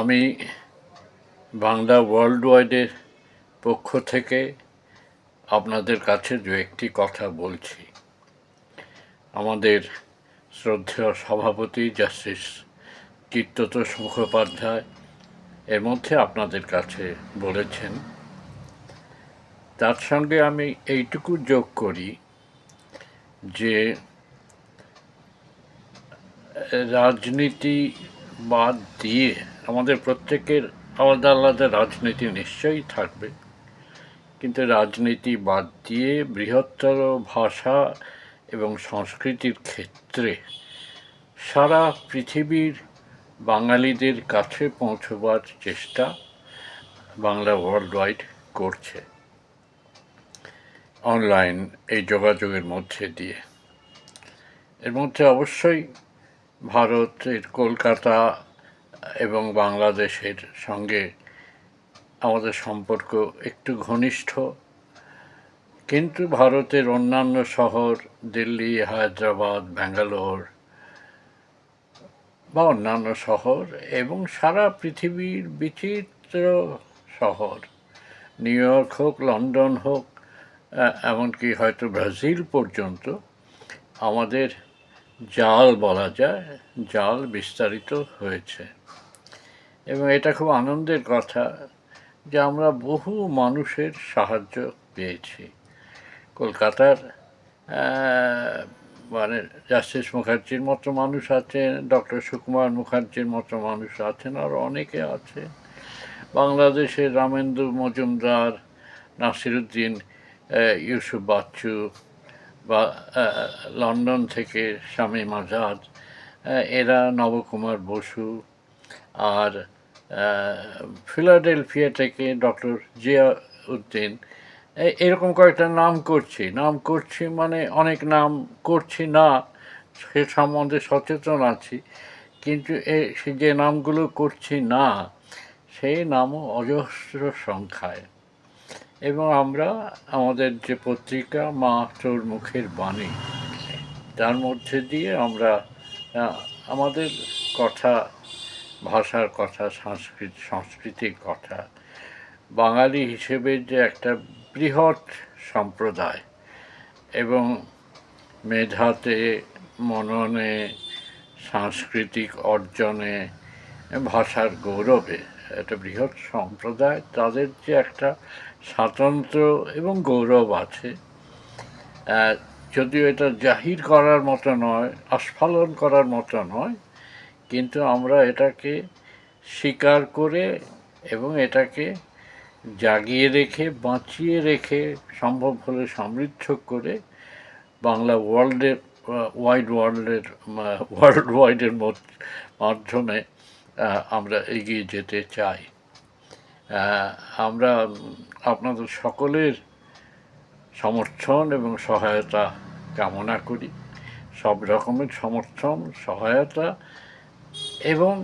আমি বাংলা ওয়ার্ল্ড ওয়াইডের পক্ষ থেকে আপনাদের কাছে দু একটি কথা বলছি। আমাদের শ্রদ্ধেয় সভাপতি জাস্টিস চিত্ততোষ মুখোপাধ্যায় এর মধ্যে আপনাদের কাছে বলেছেন, তার সঙ্গে আমি এইটুকু যোগ করি যে রাজনীতি বাদ দিয়ে আমাদের প্রত্যেকের আলাদা আলাদা রাজনীতি নিশ্চয়ই থাকবে। কিন্তু রাজনীতি বাদ দিয়ে বৃহত্তর ভাষা এবং সংস্কৃতির ক্ষেত্রে সারা পৃথিবীর বাঙালিদের কাছে পৌঁছবার চেষ্টা বাংলা ওয়ার্ল্ড ওয়াইড করছে। অনলাইন এই যোগাযোগের মধ্যে দিয়ে। এর মধ্যে অবশ্যই ভারতের কলকাতা এবং বাংলাদেশের সঙ্গে আমাদের সম্পর্ক একটু ঘনিষ্ঠ। কিন্তু ভারতের অন্যান্য শহর, দিল্লি, হায়দ্রাবাদ, ব্যাঙ্গালোর বা অন্যান্য শহর এবং সারা পৃথিবীর বিচিত্র শহর, নিউ ইয়র্ক হোক, লন্ডন হোক এমনকি হয়তো ব্রাজিল পর্যন্ত, আমাদের জাল বলা যায়, জাল বিস্তারিত হয়েছে। এবং এটা খুব আনন্দের কথা যে আমরা বহু মানুষের সাহায্য পেয়েছি। কলকাতার মানে জাস্টিস মুখার্জির মতো মানুষ আছেন, ডক্টর সুকুমার মুখার্জির মতো মানুষ আছেন, আর অনেকে আছে বাংলাদেশের রামেন্দ্র মজুমদার, নাসিরুদ্দিন ইউসুফ বাচ্চু বা লন্ডন থেকে শামীম আজাদ এরা নবকুমার বসু আর ফিলাডেলফিয়া থেকে ডক্টর জিয়া উদ্দিন এরকম কয়েকটা নাম করছি। নাম করছি মানে অনেক নাম করছি না, সে সম্বন্ধে সচেতন আছি, কিন্তু এ, সে যে নামগুলো করছি না, সেই নামও অজস্র সংখ্যায়। এবং আমরা আমাদের যে পত্রিকা মা তোর মুখের বাণী, তার মধ্যে দিয়ে আমরা আমাদের কথা, ভাষার কথা, সংস্কৃতি সংস্কৃতির কথা, বাঙালি হিসেবে যে একটা বৃহৎ সম্প্রদায় এবং মেধাতে, মননে, সাংস্কৃতিক অর্জনে, ভাষার গৌরবে একটা বৃহৎ সম্প্রদায়, তাদের যে একটা স্বাতন্ত্র এবং গৌরব আছে যদিও এটা জাহির করার মতো নয়, আস্ফালন করার মতো নয়, কিন্তু আমরা এটাকে স্বীকার করে এবং এটাকে জাগিয়ে রেখে, বাঁচিয়ে রেখে সম্ভব হলে সমৃদ্ধ করে বাংলা ওয়ার্ল্ডের ওয়াইড ওয়ার্ল্ডের ওয়ার্ল্ড ওয়াইডের মাধ্যমে আমরা এগিয়ে যেতে চাই। আমরা আপনাদের সকলের সমর্থন এবং সহায়তা কামনা করি। সব রকমের সমর্থন, সহায়তা এবং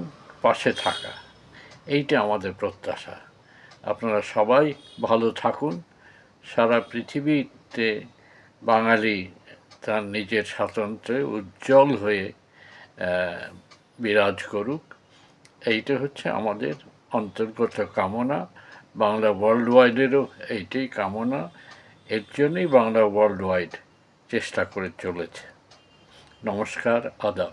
পাশে থাকা, এইটা আমাদের প্রত্যাশা। আপনারা সবাই ভালো থাকুন। সারা পৃথিবীতে বাঙালি তার নিজের স্বাতন্ত্র্যে উজ্জ্বল হয়ে বিরাজ করুক। এইটা হচ্ছে আমাদের অন্তর্গত কামনা। বাংলা ওয়ার্ল্ড ওয়াইডেরও এইটাই কামনা। এর জন্যই বাংলা ওয়ার্ল্ড ওয়াইড চেষ্টা করে চলেছে। নমস্কার, আদাব।